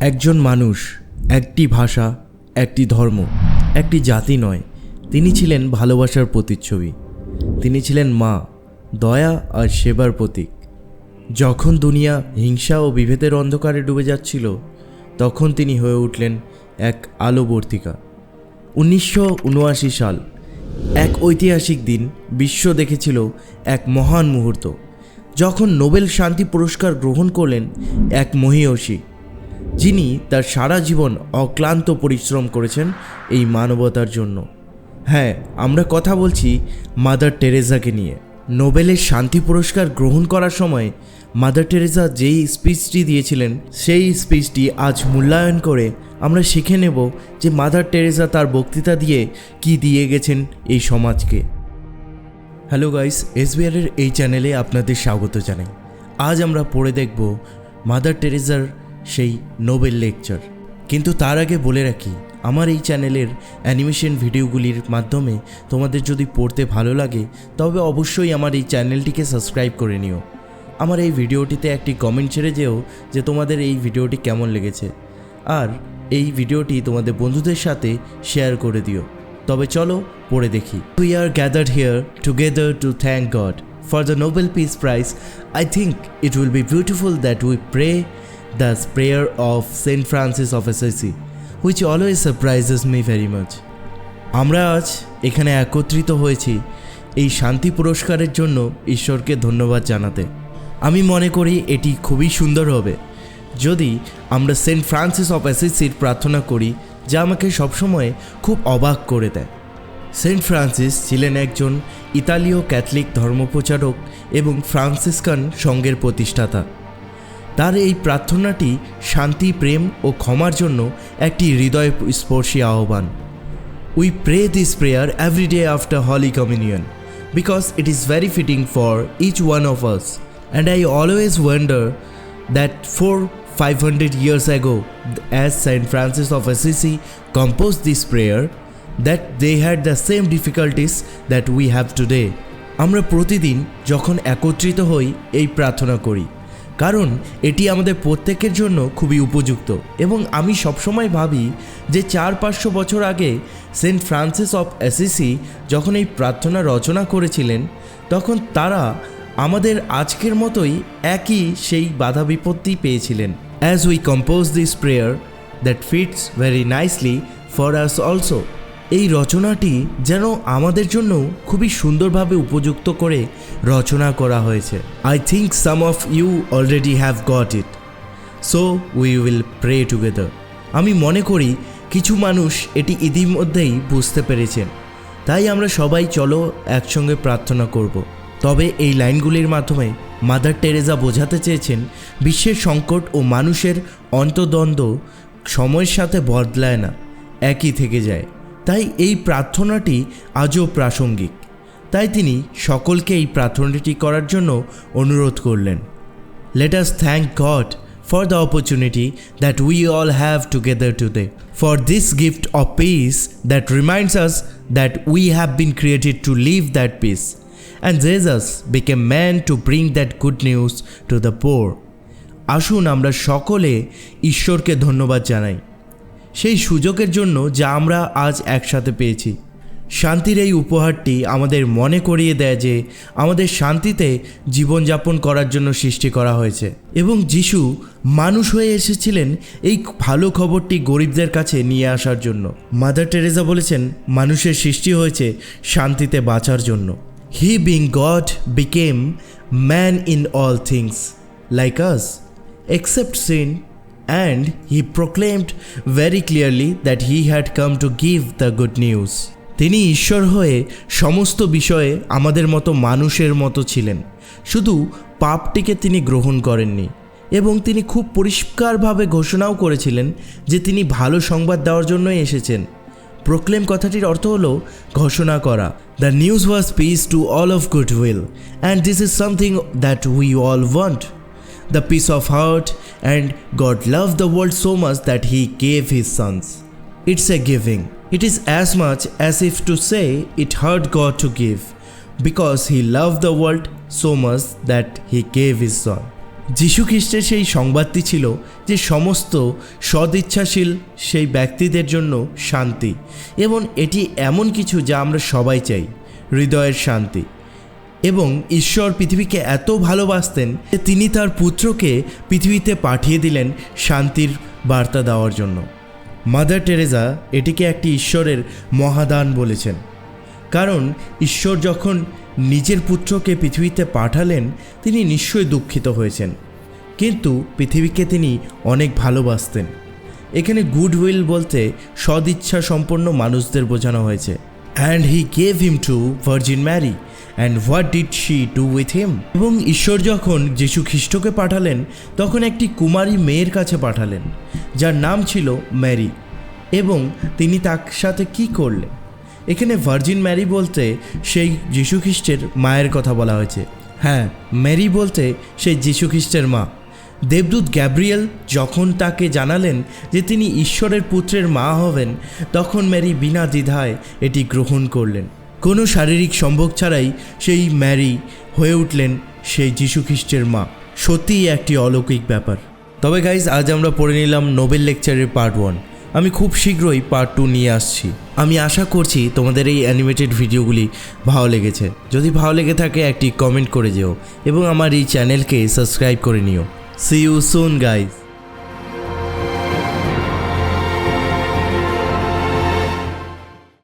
একজন মানুষ, একটি ভাষা, একটি ধর্ম, একটি জাতি নয়। তিনি ছিলেন ভালোবাসার প্রতিচ্ছবি। তিনি ছিলেন মা, দয়া আর সেবার প্রতীক। যখন দুনিয়া হিংসা ও বিভেদের অন্ধকারে ডুবে যাচ্ছিল, তখন তিনি হয়ে উঠলেন এক আলোবর্তিকা। উনিশশো উনআশি সাল, এক ঐতিহাসিক দিন, বিশ্ব দেখেছিল এক মহান মুহূর্ত। যখন নোবেল শান্তি পুরস্কার গ্রহণ করলেন এক মহীয়সী যিনি তার সারা জীবন অক্লান্ত পরিশ্রম করেছেন এই মানবতার জন্য। হ্যাঁ আমরা কথা বলছি মাদার টেরেজাকে নিয়ে। নোবেলের শান্তি পুরস্কার গ্রহণ করার সময় মাদার টেরেজা যেই স্পিচটি দিয়েছিলেন, সেই স্পিচটি আজ মূল্যায়ন করে আমরা শিখে নেব যে মাদার টেরেজা তার বক্তৃতা দিয়ে কি দিয়ে গেছেন এই সমাজকে। হ্যালো গাইস এসবিআরের এই চ্যানেলে আপনাদের স্বাগত জানাই। আজ আমরা পড়ে দেখব মাদার টেরেজার সেই নোবেল লেকচার। কিন্তু তার আগে বলে রাখি, আমার এই চ্যানেলের অ্যানিমেশন ভিডিওগুলির মাধ্যমে তোমাদের যদি পড়তে ভালো লাগে, তবে অবশ্যই আমার এই চ্যানেলটিকে সাবস্ক্রাইব করে নিও। আমার এই ভিডিওটিতে একটি কমেন্ট ছেড়ে যেও যে তোমাদের এই ভিডিওটি কেমন লেগেছে। আর এই ভিডিওটি তোমাদের বন্ধুদের সাথে শেয়ার করে দিও। তবে চলো পড়ে দেখি। We are gathered here together to thank God for the Nobel Peace Prize I think it will be beautiful that we pray the prayer of Saint Francis of Assisi which always surprises me very much আমরা আজ এখানে একত্রিত হয়েছি এই শান্তি পুরস্কারের জন্য ঈশ্বরকে ধন্যবাদ জানাতে। আমি মনে করি এটি খুবই সুন্দর হবে। যদি আমরা সেন্ট ফ্রান্সিস অফ অ্যাসিসির প্রার্থনা করি, যা আমাকে সবসময় খুব অবাক করে দেয়। সেন্ট ফ্রান্সিস ছিলেন একজন ইতালীয় ক্যাথলিক ধর্মপ্রচারক এবং ফ্রান্সিসকান সংঘের প্রতিষ্ঠাতা। তার এই প্রার্থনাটি শান্তি, প্রেম ও ক্ষমার জন্য একটি হৃদয় স্পর্শী আহ্বান। We pray this prayer every day after Holy Communion because it is very fitting for each one of us and I always wonder that four 500 years ago, as saint francis of assisi composed this prayer, that they had the same difficulties that we have today. আমরা প্রতিদিন যখন একত্রিত হই, এই প্রার্থনা করি। কারণ এটি আমাদের প্রত্যেকের জন্য খুবই উপযুক্ত। এবং আমি সবসময় ভাবি যে চার পাঁচশো বছর আগে সেন্ট ফ্রান্সিস অফ অ্যাসিসি যখন এই প্রার্থনা রচনা করেছিলেন, তখন তারা আমাদের আজকের মতোই একই সেই বাধা বিপত্তি পেয়েছিলেন। As we compose this prayer that fits very nicely for us also এই রচনাটি যেন আমাদের জন্য খুবই সুন্দরভাবে উপযুক্ত করে রচনা করা হয়েছে। I think some of you already have got it so we will pray together আমি মনে করি কিছু মানুষ এটি ইতিমধ্যেই বুঝতে পেরেছেন। তাই আমরা সবাই চলো একসঙ্গে প্রার্থনা করব। তবে এই লাইনগুলির মাধ্যমে মাদার টেরেজা বোঝাতে চেয়েছেন, বিশ্বের সংকট ও মানুষের অন্তদ্বন্দ্ব সময়ের সাথে বদলায় না, একই থেকে যায়। তাই এই প্রার্থনাটি আজও প্রাসঙ্গিক। তাই তিনি সকলকে এই প্রার্থনাটি করার জন্য অনুরোধ করলেন। Let us thank God for the opportunity that we all have together today for this gift of peace that reminds us that we have been created to live that peace and Jesus became man to bring that good news to the poor আসুন আমরা সকলে ঈশ্বরকে ধন্যবাদ জানাই। সেই সুযোগের জন্য যা আমরা আজ একসাথে পেয়েছি। শান্তির এই উপহারটি আমাদের মনে করিয়ে দেয় যে আমাদের শান্তিতে জীবনযাপন করার জন্য সৃষ্টি করা হয়েছে। এবং যিশু মানুষ হয়ে এসেছিলেন এই ভালো খবরটি গরিবদের কাছে নিয়ে আসার জন্য। মাদার টেরেজা বলেছেন মানুষের সৃষ্টি হয়েছে শান্তিতে বাঁচার জন্য। He being God became man in all things like us except sin, and he proclaimed very clearly that he had come to give the good news. তিনি ঈশ্বর হয়ে সমস্ত বিষয়ে আমাদের মতো মানুষের মতো ছিলেন। শুধু পাপটিকে তিনি গ্রহণ করেননি এবং তিনি খুব পরিষ্কারভাবে ঘোষণাও করেছিলেন যে তিনি ভালো সংবাদ দেওয়ার জন্যই এসেছেন। প্রোক্লেম কথাটির অর্থ হলো ঘোষণা করা। The news was peace to all of good will and this is something that we all want the peace of heart, and God loved the world so much that He gave His sons. It's a giving. It is as much as if to say it hurt God to give, because He loved the world so much that He gave His Son. যীশু খ্রিস্টের সেই সংবাদটি ছিল যে সমস্ত সদিচ্ছাশীল সেই ব্যক্তিদের জন্য শান্তি এবং এটি এমন কিছু যা আমরা সবাই চাই হৃদয়ের শান্তি এবং ঈশ্বর পৃথিবীকে এত ভালোবাসতেন যে তিনি তার পুত্রকে পৃথিবীতে পাঠিয়ে দিলেন শান্তির বার্তা দেওয়ার জন্য। মাদার টেরেজা এটিকে একটি ঈশ্বরের মহাদান বলেছেন। কারণ ঈশ্বর যখন নিজের পুত্রকে পৃথিবীতে পাঠালেন, তিনি নিশ্চয়ই দুঃখিত হয়েছেন। কিন্তু পৃথিবীকে তিনি অনেক ভালোবাসতেন। এখানে গুড উইল বলতে সদিচ্ছা সম্পন্ন মানুষদের বোঝানো হয়েছে। And he gave him to Virgin Mary and what did she do with him এবং ঈশ্বর যখন যীশু খ্রিস্টকে পাঠালেন, তখন একটি কুমারী মেয়ের কাছে পাঠালেন, যার নাম ছিল ম্যারি। এবং তিনি তার সাথে কি করলেন? এখানে ভার্জিন ম্যারি বলতে সেই যীশুখ্রিস্টের মায়ের কথা বলা হয়েছে। হ্যাঁ ম্যারি বলতে সেই যীশুখ্রিস্টের মা। দেবদূত গ্যাব্রিয়েল যখন তাকে জানালেন যে তিনি ঈশ্বরের পুত্রের মা হবেন, তখন ম্যারি বিনা দ্বিধায় এটি গ্রহণ করলেন। কোনো শারীরিক সম্ভব ছাড়াই সেই ম্যারি হয়ে উঠলেন সেই যীশুখ্রিস্টের মা। সত্যিই একটি অলৌকিক ব্যাপার। তবে গাইজ, আজ আমরা পড়ে নিলাম নোবেল লেকচারের পার্ট ওয়ান। আমি খুব শীঘ্রই পার্ট টু নিয়ে আসছি। আমি আশা করছি তোমাদের এই অ্যানিমেটেড ভিডিওগুলি ভালো লেগেছে। যদি ভালো লেগে থাকে, একটি কমেন্ট করে যেও এবং আমার এই চ্যানেলকে সাবস্ক্রাইব করে নিও। C you soon guys